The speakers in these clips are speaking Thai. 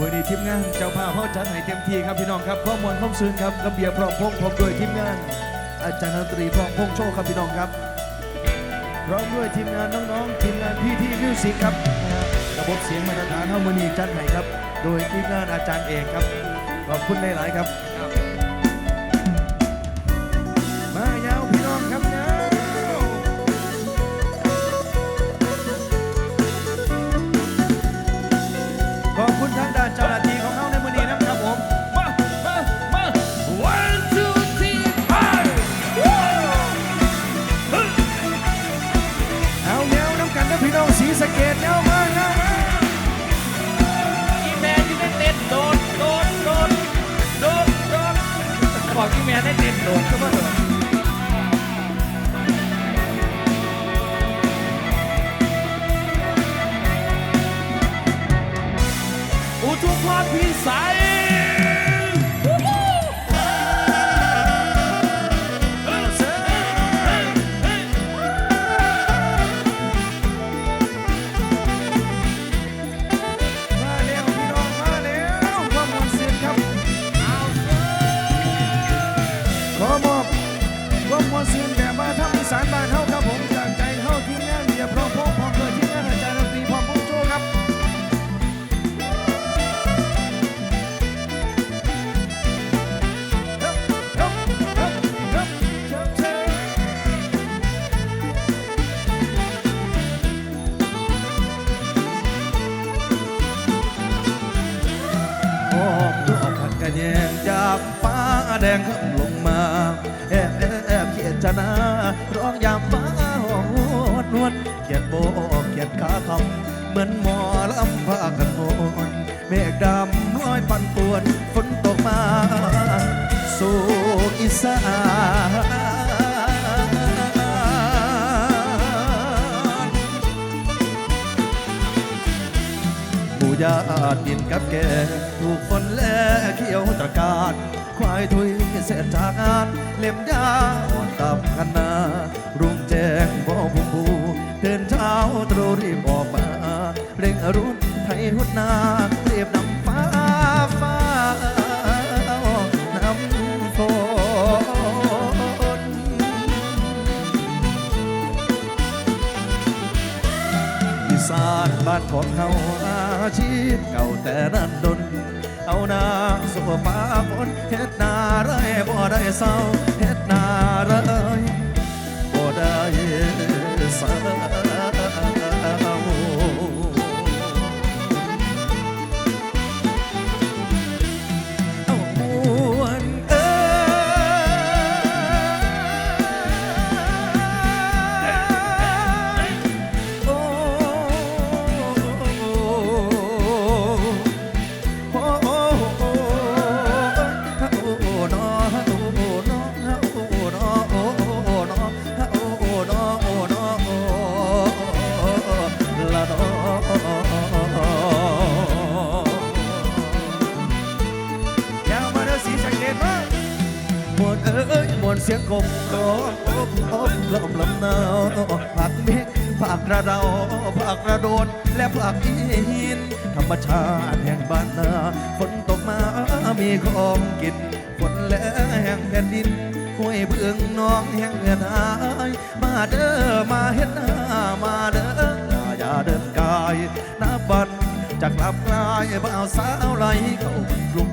มื่อนี้ทีมงานเจ้าภาพเขาจัดให้เต็มที่ครับพี่น้องครับข้อมูลข้อมซื่นครับระเบียบพร้อมพงพร้อมด้วยทีมงาน อาจารย์ดนตรีพร้อมพงโชว์ครับพี่น้องครับพร้อมด้วยทีมงานน้องๆทีมงานพี่ที่มิวสิกครับระบบเสียงมาตรฐานเฮามือนีจัดให้ครับ โดยทีมงานอาจารย์เอกครับขอบคุณหลายๆครับ สีสะเกดเนี้ยมาเนี้ยมาอีแมนที่ได้เต้นโดดโดดโดดโดดโดดบอกอีแมนได้เต้นโดดก็มาโดดอุทุมพรพิสัย ปั่นป่วนฝนตกมา สู่อีสานหมู่ญาติดินกับแกถูกฝนแลเขียวตระการควายทุยเสร็จจากงานเล่มยาวตับคันนารุ่งแจ้งบ่พุ่มผูเดินเช้าตรูรีบออกมา เร่งอรุณไทยหุดนาเรียบนา สานบ้านของเขาอาชีพเก่าแต่นั้นดน เอานาสู่ฟ้าฝนเฮ็ดนาไรบ่ได้เศร้าเฮ็ดนาไรบ่ได้เศร้า กบร้องโอบโอบลมลำหนาวผักเมฆผักกระเดาผักกระโดดและผักอีหินธรรมชาติแห่งบ้านนาฝนตกมามีของกินฝนและแห่งแผ่นดินห้วยเบื้องน้องแห่งเงินหายมาเด้อมาเฮ็ดหน้ามาเด้ออย่าเดินกายนับบันจากลำกลายบ่าวสาวไหลเข้ากลุ่ม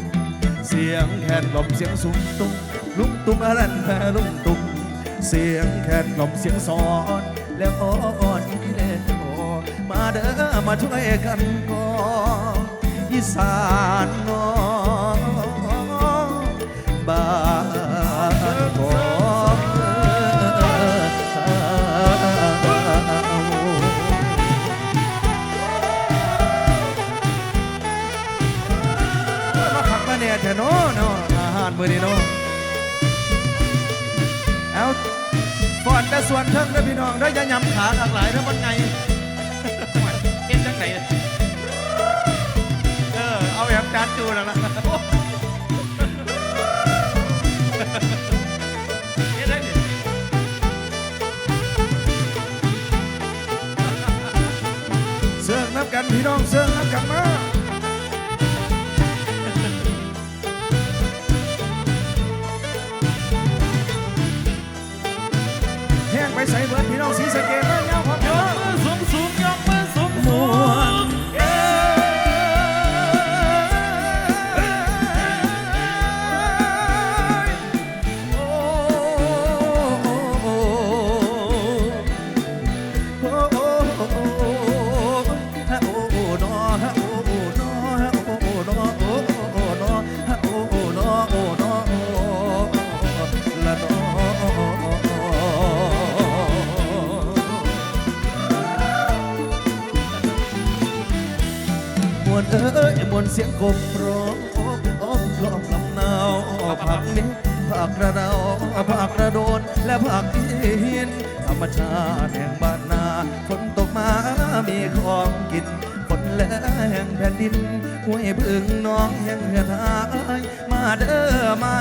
เสียงแคนลมเสียงสูงตุ้ง ลุงตุ้งอรันแพลุงตุ้งเสียงแคนกล่อมเสียงสอนแล้วอ่อนอีเลโมาเด้อมาช่วยกันก่ออีสานน้องบ้านของมาขักมาเนี่แท้นาะเนาะอาหารมื้อนี้เนาะเอ แต่ส่วนเทิงเด้อพี่น้องเด้ออย่ายำขาหลากหลายเด้อมันไงเอ็นจังไหนเออเอาแบบจานจูนแล้วนะเอ็นได้ดิเสื่องน้ำกันพี่น้องเสื่อง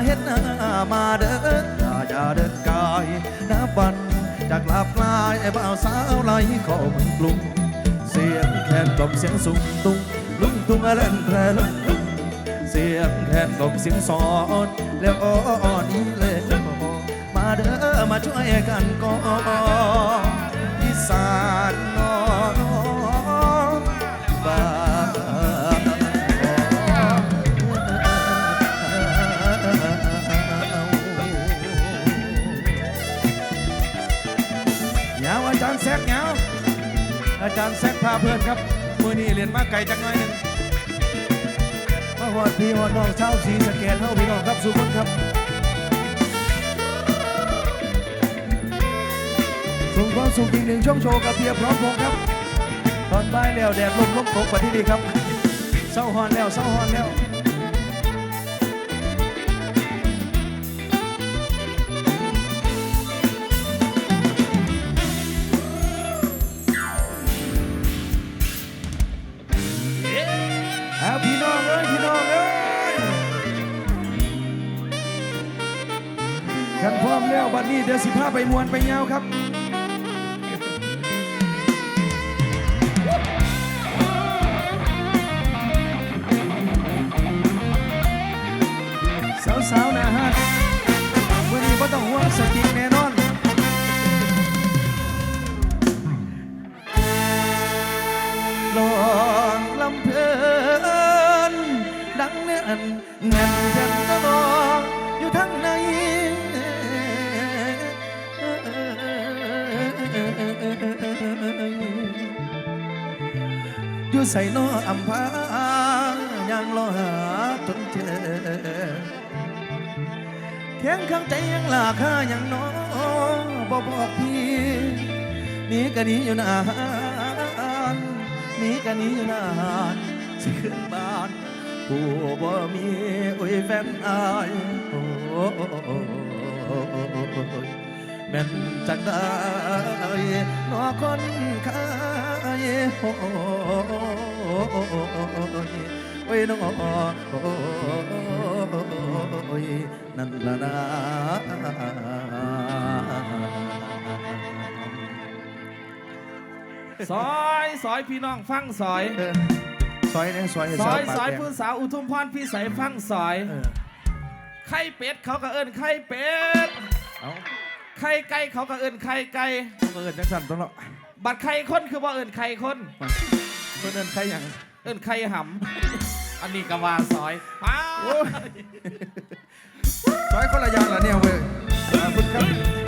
เฮ็ดนามาเด้ออย่าอย่าเดินกายนับวันจากลาปลายไอ้บ่าวสาวไหลเข้ามืองกรุงเสียงแคนกลมเสียงสูงตุงลุงตุงอะไรแพรลุงเสียงแคนกลมเสียงสอนแล้วอ่อนอีเลยมาเด้อมาช่วยกันก่อนอีสานนอ จารย์แซกพาเพื่อนครับมือนี้เรียนมาไกลจักหน่อยหนึ่งมาหอดพี่หอดน้องเช้าวสีสะเกดเท่าพี่น้องครับสุขุนครับส่งความสุขอีกหนึ่งช่วงโชว์กับเพียรพร้อมพงครับ ตอนบ่ายแล้วแดดลมลมตกกว่าที่ดีครับเศร้าหอนแล้วเศร้าหอนแล้ว แล้วบัดนี้เดี๋ยวสิพาไปมวนไปเงาครับสาวๆนะฮะวันนี้ก็ต้องห่วงสติ ใส่นออำพายังรอหาจนเจอแข็งข้างใจยังลาค่ายังน้อบ่บอกพี่หนี่ก็หนีอยู่นานหนี่ก็หนีอยู่นานสิขึ้นบ้านกูบ่มีโอ้ยแฟนอายโอ้ ยแม่นจังได้นอคนขายโอ้ยโอ้ยน้องโอ้ยนั่นละนะซอยซอยพี่น้องฟังซอยเออซอยเนี่ยซอยให้ซอยซอยแดงผู้สาวอุทุมพรพี่ใสฟังซอยเออไข่เป็ดเขาก็เอิ้นไข่เป็ดเอา ไข่ไก่เขาก็เอิ้นไข่ไก่เปิดจังสันต้องเนาะบัดไข่คนคือว่าเอิ้นไข่คนเปิดเดินใครอย่างเอิ้นไข่หำอันนี้ก็ว่าซอยป้าโอ้ยซอยคนละอย่างละเนี่ยเว้ยขอบคุณครับ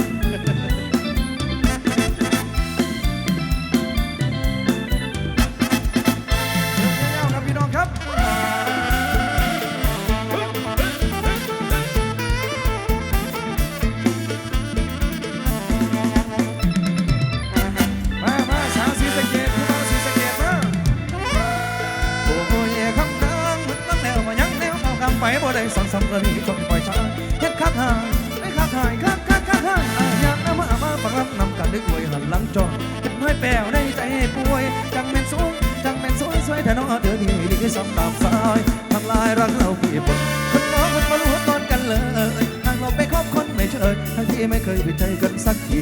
ได้สองสามกรณีจนปล่อยช้าเฮ็ดคักหายไม่คักหายคักคักคักหายอยางน้ำมามาปักรับนำกันดึกไว้หันหลังจอดเจ็บให้แป้วในใจป่วย จังแม่นสูงจังแม่นสวยสวยแต่น้อเดือดีดีสำตามสายทำลายรักเราพี่บนคนน้องคนมารู้ตอนกันเลยทางเราไปคบคนไม่เชยทั้งที่ไม่เคยผิดใจกันสักที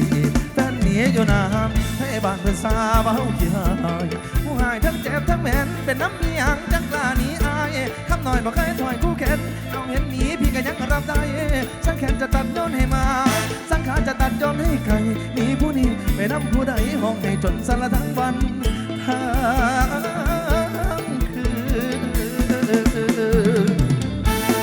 แฟนหนีอยู่นานให้บ้านเพื่อนสาวเฮาขี้หายผู้หายทั้งเจ็บทั้งแม่นเป็นน้ำเมียงจังกล้าหนีอาย น่อยบอกเคยถอยคู่แขนเอาเห็นหนีพี่ก็ยังรับได้สังแขนจะตัดโยนให้มา สังขารจะตัดโยนให้ใครหนีผู้นี้ไปนำผู้ใดห้องให้จนสารทั้งวันทั้งคืน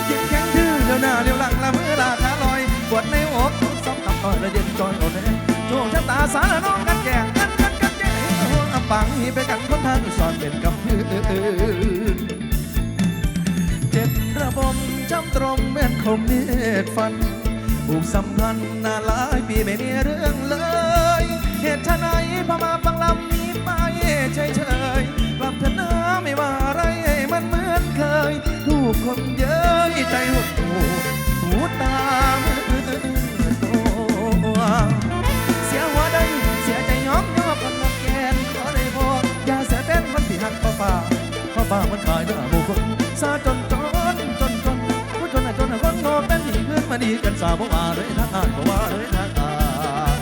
ยิ้มแข็งทื่อเดียวหน้าเดียวหลังละมือลาขาลอยปวดในอกสองตับอ่อนและเย็นจอยโอเล่โชคชะตาสารน้องกันแก่กันกันกันแก่ห่วงอับปังให้ไปกันคนทางสอนเป็นกับพื้นเจ็บ ระบมช้ำตรงเมือนคมเมีดฟันผูกสัมพันธ์นาหลายปีไม่มีเรื่องเลย เหตุไฉนพอมาฟังลำนี้ไปเฉยเฉยๆกลับเถอะนะไม่ว่าอะไรมันเหมือนเคย ถูกคนเย้ยใจหดหูหูตามตัวเสียหัวได้เสียใจย้อมยอบกันนักแกนขอได้บอกอย่าเสียแต้นมันที่หักข้อฟ้าข้อฟ้ามันขายหน้าบุคคลซาจน มาดีกันสาวบ่มาเลยทางอ่านบ่ว่าเลยทางอ่าน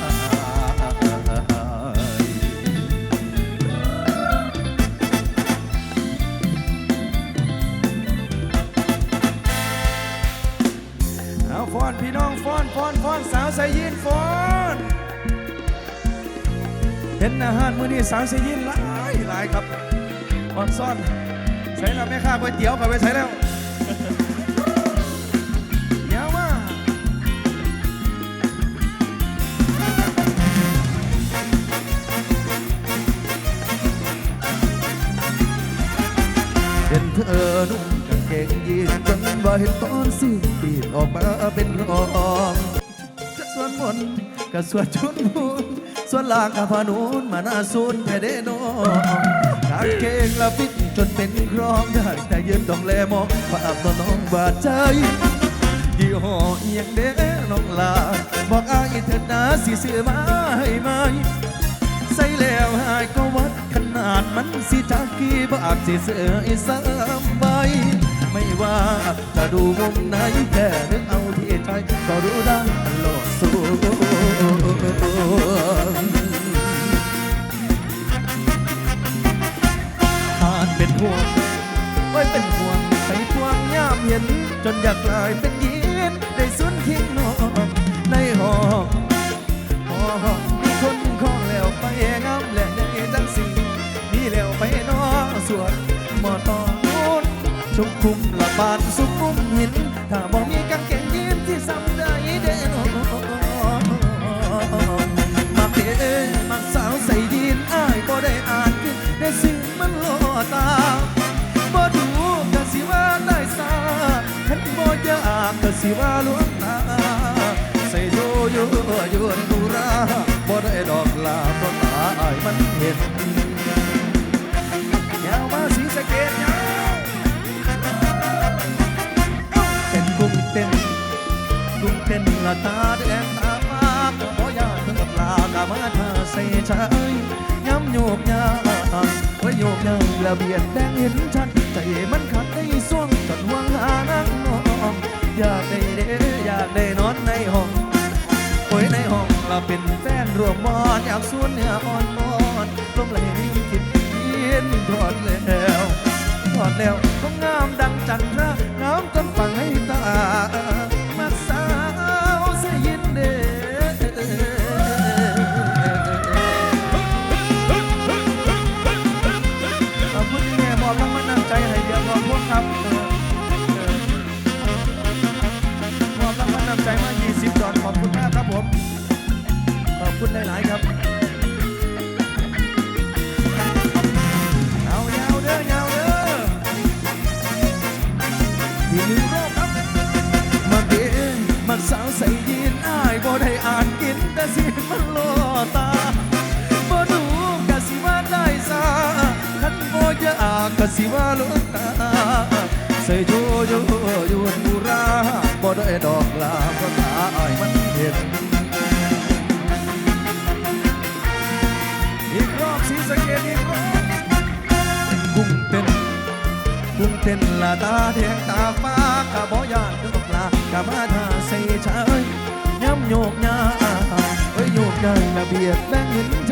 เอาฟ้อนพี่น้องฟ้อนฟ้อนฟ้อนสาวใส่ยินฟ้อนเห็นอาหารมื้อนี้สาวใส่ยินหลายหลายครับอ่อนซ่อนใส่แล้วแม่ค้าก๋วยเตี๋ยวก็ไปใส่แล้ว อนุ่งกางเกงยีนจนว่าเห็นตอนสิ้นปีออกมาเป็นรองจะส่วนบนก็สวนชุนมูนสวนลางกับพานูนมาหน้าสูนแค่เดโนกางเกงละฟิตจนเป็นครองได้แต่ยืนต้องแลมองภาพตัวน้องบาดใจยี่ห้อเอียงเด้น้องลาบอกอายเถิดนะสิซื้อมาให้ไหมใส่แล้วหายก็วัด ขนาดมันสิจากกี่บาทสิเสือไอ้สามใบไม่ว่าจะดูมุมไหนแค่นึกเอาที่ใจก็รู้ได้ตลอดสู้อาจเป็นห่วงไว้เป็นห่วงใส่พวงยามเห็น จนอยากกลายเป็นยินได้สุนทิ้งนอนในห้องห้องมีคนขอแล้วไปงามแล วดหมอตอนุนชุกคุมละบาดสุกมุมหิน ถ้าบ่มีกางเกงยีนที่ซ้ำได้เด้อมักเด้มักสาวใส่ยีนอ้ายบ่ได้อ่านขึ้นได้สิ่งมันล่อตาบ่ดูก็สิว่าได้สาคันบ่อยากก็สิว่าลวงตาใส่โยโย่ยวนดูรา เกดยาวเป็นกุ้งเต้นกุ้งเต้นละตาแดงตาฟ้าก็บ่ยากถึงกับลากะมาทาใส่ใจย้ำโยกยาไว้โยกยาระเบียดแดงเห็นชัดใจมันขัดในส่วงจนห่วงหานังนองอยากได้เด้อยากได้นอนในห้องโอ้ยในห้องเราเป็นแฟนรวมมอนอยากสวนเนื้ออ่อนมอนลมไหลริมกินยินถอดแล้วถอด แล้วก็งามดังจันทรางามจนฟังให้ตามาสาวเสียยินเด้ขอบคุณแม่มอบรางวัลน้ำใจให้เดียวขอบพวกครับเออเออมอบรางวัลน้ำใจมา20ดอนขอบคุณมากครับผม ขอบคุณหลาย กกะสิว่าลวงตาใส่โยโยยวนบุราบ่ได้ดอกลาเพระตาอ้ายมันเห็นอีกรอบสีสะเกตอีกรอบกุ้งเต้นกุ้งเต้นละตาแดงตาฟ้ากะบ่ยานดอกลากะมาทาใส่ชายย้ำโยกยาเอ้ยโยกยาระเบียดแบ่งเห็นชัด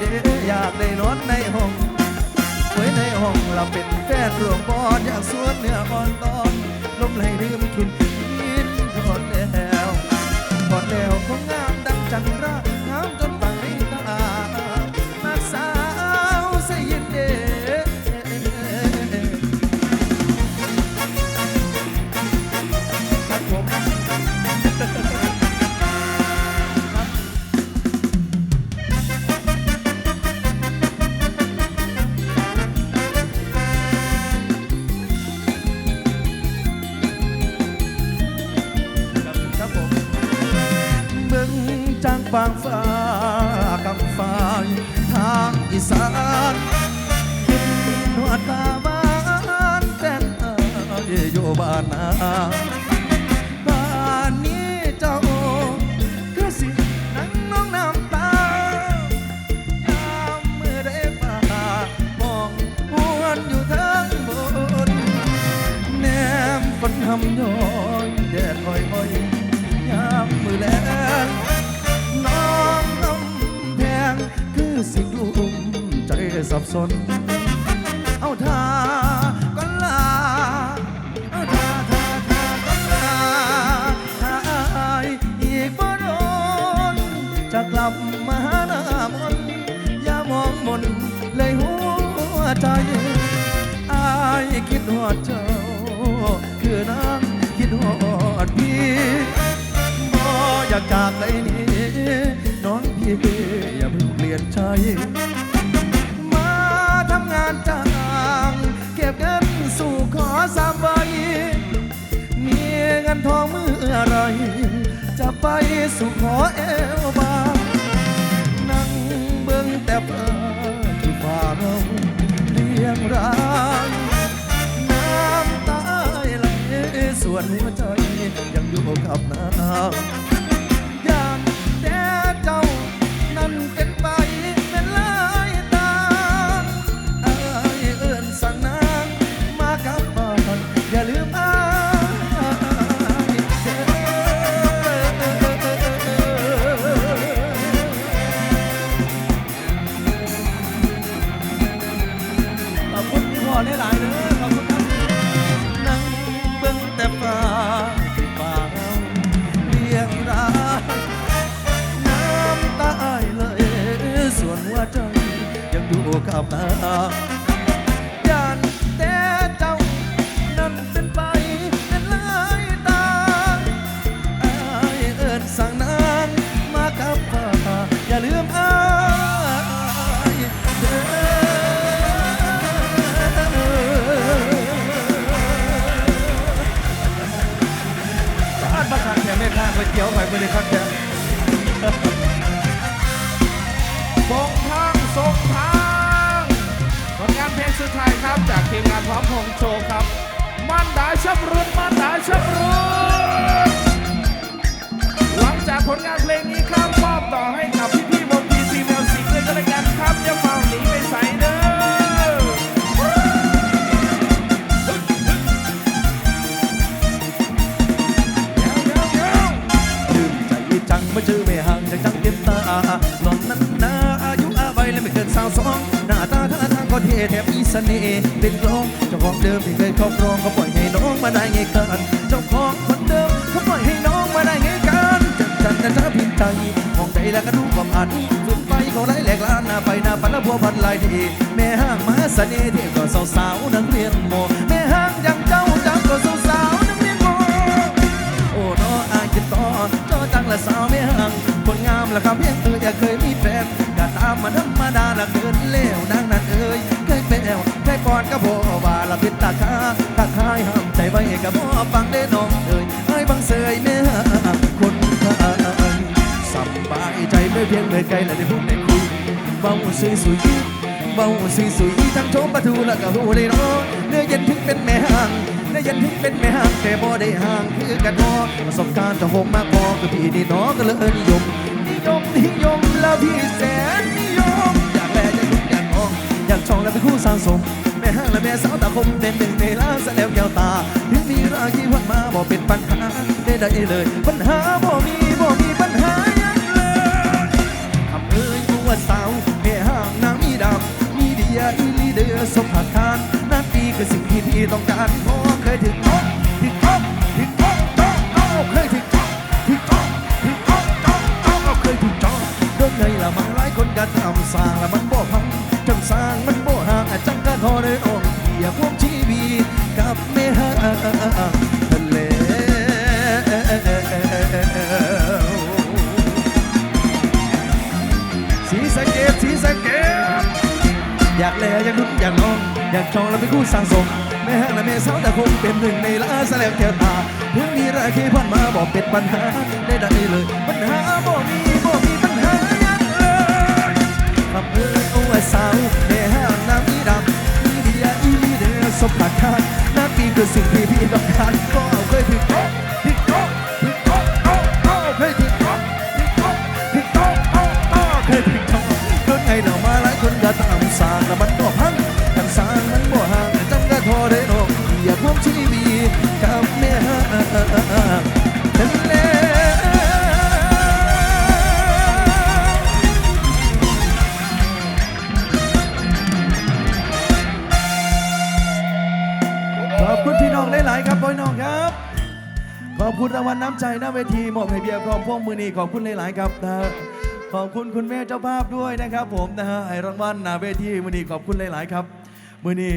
ได้เด้อยากได้นอนในห้องไว้ในห้องเราเป็นแฟนรวงบอนอยากสวนเนื้ออ่อนตอนลมไหลดื่มกินกินทอดแล้วทอดแล้วก็งามดังจันทรา สับสน เอาท่าก็ลา เอาท่าท่าท่าก็ลาถ้าอายอีกบ่โดนจะกลับมาหาหน้ามนอย่ามองมนเลยหัวใจอายคิดหอดเจ้า คือนางคิดหอดพี่บ่อยากจากไปนี้น้องพี่อย่าเพิ่งเปลี่ยนใจานจ้างเก็บเงินสู่ขอสามใบมีเงินทองเมื่อไร จะไปสู่ขอเอวบางนั่งเบิ่งแต่เฟ้าที่ฟ้าเราเลี้ยงรางน้ำตาไหลส่วนหัวใจยังอยู่กับน้ำ อบคุณพี่พ่อหลายเด้อขอบคุณครับนั่งเบิ่งแต่ฟ้าที่ฟ้าเรียงรายน้ำตาอายเลยส่วนหัวใจยังอยู่กับน้ำ มงานพร้อมพงโชว์ครับ มันดาชับรุนมันดาชับรุนหลังจากผลงานเพลงนี้ครับมอบต่อให้กับพี่ๆวงพีซีแมวสิงเลยก็แล้วกันครับอย่าฟังหนีไปใส่เด้อลืมใจจังเมื่อเจอไม่ห่างจากจังเต็มตาหล่อนนั้นนาอายุอาวัยและไม่เกินสาวสอง ก็เท่แถมมีเสน่ห์เป็นกลองเจ้าของเดิมที่เคยครอบครองก็ปล่อยให้น้องมาได้ไงกันเจ้าของคนเดิมเขาปล่อยให้น้องมาได้ไงกันจังจันนะจ๊ะพิมใจมองใจแล้วก็ดูความอันฝืนไปเขาไล่แหลกล้านหน้าไปหน้าปันละพัวพันลายดีแม่ห้างมาเสน่ห์เท่ก็สาวสาวนักเรียนโมแม่ห้างยังเจ้าจังก็สาวสาวนักเรียนโมโอ้น้ออายคิดต่อเจ้าจังละสาวไม่ห่างคนงามละคำเพียงเอ่ยอยากเคยมีแฟน มมาธรรมดาละเกินเลวนางนั้นเอ่ยเคยเป็นแอวแค่ก่อนก็พอว่าละพิดตาคาตาคายห้ามใจไว้กับพ่อฟังได้น้องเอ่ยไอ้บังเสยแม่ห่างคนไทยสบายใจไม่เพียงเลยไกลและได้พูดได้คุยเบาสุยสุยเบาสุยสุยทั้งโชมประตูแล้วก็หูเลยเนาะเนื้อเย็นถึงเป็นแม่ห่างและยันถึงเป็นแม่ห่างแต่บ่ได้ห่างคือกันพอประสบการณ์จะหกมากพอคือพี่นี่น้องก็เลยนิยม ยมนิยมแล้วพี่แสนนิยม อยากแลอยากลุกอยากมองอยากชองและเป็นคู่สร้างสมแม่ห้างและแม่สาวตาคมเป็นหนึ่งในล้านแสแล้วแก้วตาถึงมีราคีวันมาบ่เป็นปัญหาได้ได้เลย ปัญหาบ่มีบ่มีปัญหาหยังเลยคำเอ่ยกูว่าสาวแม่ห้างนางมีดำมีเดียอีลีเดือสมผักทานนั่นปีคือสิ่งที่พี่ต้องการพราะเคยถึงท้อ มันหลายคนกันทำสร้างและมันบ่พังจังสร้างมันบ่ห่างจังกันทอได้ออกเดียพวกชีวีกับแม่ห้างทะเลสีสะเกดสีสะเกดอยากแลอยากนุ่นอยากน้อง อยากจองแล้วเป็นคู่สร้างสมแม่ห้างและแม่สาวแต่คงเป็นหนึ่งในล้าแสลงแก้วตาถึงมีราคีพันมาบอกเป็นปัญหาได้ได้เลยปัญหาบ่มี สาวแม่ห้างน้ำมีดำมีเดียอีสบขาดขาดนาปีคือสิ่งที่พี่ต้องการก็เคยผิด ใจหน้าเวทีมอบให้เบียร์พร้อมพวงมือนีขอบคุณหลาย ๆ ครับนะขอบคุณคุณแม่เจ้าภาพด้วยนะครับ ผมนะฮะให้รางวัลหน้าเวทีมือนีขอบคุณหลาย ๆ ครับมือนี